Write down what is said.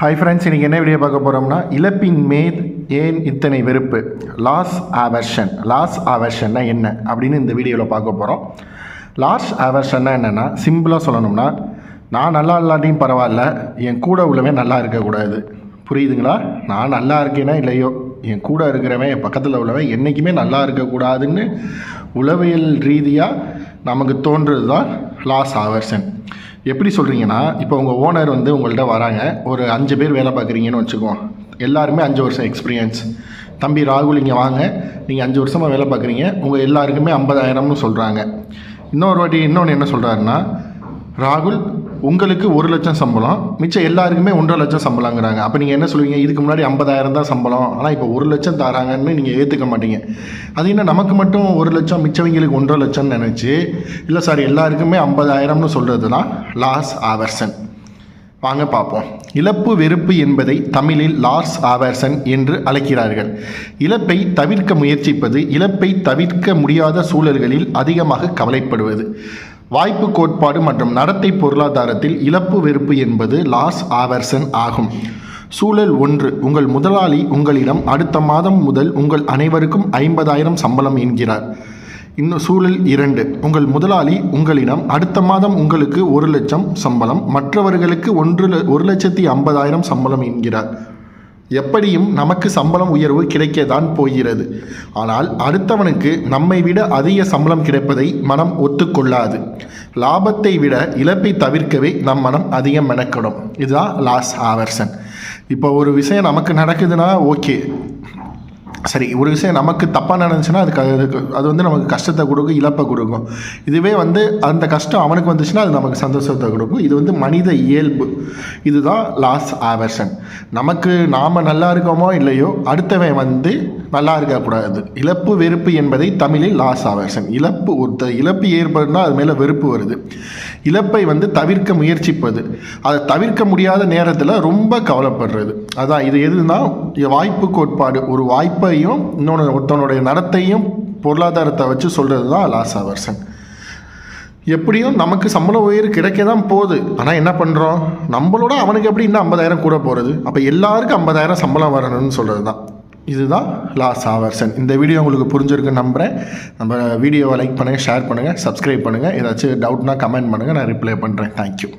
Hi friends இன்றைக்கி என்ன video பார்க்க போகிறோம்னா இழப்பின் மேல் ஏன் இத்தனை வெறுப்பு? லாஸ் ஆவர்ஷன் லாஸ் ஆவர்ஷன்னா என்ன? அப்படின்னு இந்த வீடியோவில் பார்க்க போகிறோம் லாஸ் ஆவர்ஷன்னா என்னென்னா சிம்பிளாக சொல்லணும்னா நான் நல்லா இல்லாட்டியும் பரவாயில்ல என் கூட உள்ளவன் நல்லா இருக்கக்கூடாது. புரியுதுங்களா? நான் நல்லா இருக்கேனா இல்லையோ? என் கூட இருக்கிறவன் என் பக்கத்தில் உள்ளவன் என்றைக்குமே நல்லா இருக்கக்கூடாதுன்னு உளவியல் ரீதியாக நமக்கு தோன்றுறது தான் லாஸ் ஆவர்ஷன் எப்படி சொல்கிறீங்கன்னா இப்போ உங்கள் ஓனர் வந்து உங்கள்கிட்ட வராங்க. ஒரு அஞ்சு பேர் வேலை பார்க்குறீங்கன்னு வச்சுக்குவோம் எல்லாருமே அஞ்சு வருஷம் எக்ஸ்பீரியன்ஸ் தம்பி ராகுல் இங்கே வாங்க. நீங்கள் அஞ்சு வருஷமாக வேலை பார்க்குறீங்க. உங்கள் எல்லாருக்குமே ஐம்பதாயிரம்னு சொல்கிறாங்க இன்னொரு வாட்டி இன்னொன்று என்ன சொல்கிறாருன்னா ராகுல் உங்களுக்கு ஒரு லட்சம் சம்பளம் மிச்சம் எல்லாருக்குமே ஒன்றரை லட்சம் சம்பளங்கிறாங்க அப்போ நீங்கள் என்ன சொல்லுவீங்க? இதுக்கு முன்னாடி ஐம்பதாயிரம் தான் சம்பளம். ஆனால் இப்போ ஒரு லட்சம் தராங்கன்னு நீங்கள் ஏற்றுக்க மாட்டீங்க. அது என்ன நமக்கு மட்டும் ஒரு லட்சம் மிச்சவங்களுக்கு ஒன்றரை லட்சம்னு நினச்சி இல்லை சார் எல்லாருக்குமே ஐம்பதாயிரம்னு சொல்கிறது தான் லாஸ் ஆவர்சன் வாங்க பார்ப்போம். இழப்பு வெறுப்பு என்பதை தமிழில் லார்ஸ் ஆவர்சன் என்று அழைக்கிறார்கள். இழப்பை தவிர்க்க முயற்சிப்பது இழப்பை தவிர்க்க முடியாத சூழல்களில் அதிகமாக கவலைப்படுவது. வாய்ப்பு கோட்பாடு மற்றும் நடத்தை பொருளாதாரத்தில் இழப்பு வெறுப்பு என்பது லாஸ் ஆவர்சன் ஆகும். சூழல் ஒன்று உங்கள் முதலாளி உங்களிடம் அடுத்த மாதம் முதல் உங்கள் அனைவருக்கும் ஐம்பதாயிரம் சம்பளம் என்கிறார். இன்னும் சூழல் இரண்டு உங்கள் முதலாளி உங்களிடம் அடுத்த மாதம் உங்களுக்கு ஒரு லட்சம் சம்பளம் மற்றவர்களுக்கு ஒன்று ஒரு லட்சத்தி ஐம்பதாயிரம் சம்பளம் என்கிறார். எப்படியும் நமக்கு சம்பளம் உயர்வு கிடைக்கத்தான் போகிறது. ஆனால் அடுத்தவனுக்கு நம்மை விட அதிக சம்பளம் கிடைப்பதை மனம் ஒத்துக்கொள்ளாது. லாபத்தை விட இழப்பை தவிர்க்கவே நம் மனம் அதிகம் மெனக்கடும். இதுதான் லாஸ் ஆவர்சன் இப்போ ஒரு விஷயம் நமக்கு நடக்குதுன்னா ஓகே சரி ஒரு விஷயம் நமக்கு தப்பாக நடந்துச்சுன்னா அதுக்கு அது வந்து நமக்கு கஷ்டத்தை கொடுக்கும் இழப்பை கொடுக்கும். இதுவே வந்து அந்த கஷ்டம் அவனுக்கு வந்துச்சுன்னா அது நமக்கு சந்தோஷத்தை கொடுக்கும். இது வந்து மனித இயல்பு. இதுதான் லாஸ் ஆவர்ஷன் நமக்கு நாம் நல்லா இருக்கோமோ இல்லையோ அடுத்தவன் வந்து நல்லா இருக்கக்கூடாது. இழப்பு வெறுப்பு என்பதை தமிழில் லாஸ் ஆவர்ஷன் இழப்பு ஒருத்த இழப்பு ஏற்படுனா அது மேலே வெறுப்பு வருது. இழப்பை வந்து தவிர்க்க முயற்சிப்பது. அதை தவிர்க்க முடியாத நேரத்தில் ரொம்ப கவலைப்படுறது. அதான் இது எதுனா வாய்ப்பு கோட்பாடு. ஒரு வாய்ப்பை வாய்ப்பையும் இன்னொன்று ஒருத்தனுடைய நடத்தையும் பொருளாதாரத்தை வச்சு சொல்கிறது தான் லாஸ் அவர்சன் எப்படியும் நமக்கு சம்பள உயிர் கிடைக்க தான் போகுது. ஆனால் என்ன பண்ணுறோம் நம்மளோட அவனுக்கு எப்படி இன்னும் ஐம்பதாயிரம் கூட போகிறது அப்போ எல்லாருக்கும் ஐம்பதாயிரம் சம்பளம் வரணும்னு சொல்கிறது தான் இதுதான் லாஸ் ஆவர்சன் இந்த வீடியோ உங்களுக்கு புரிஞ்சிருக்குன்னு நம்புகிறேன் நம்ம வீடியோவை லைக் பண்ணுங்கள் ஷேர் பண்ணுங்கள் சப்ஸ்கிரைப் பண்ணுங்கள் ஏதாச்சும் டவுட்னா கமெண்ட் பண்ணுங்கள் நான் ரிப்ளை பண்ணுறேன் தேங்க்யூ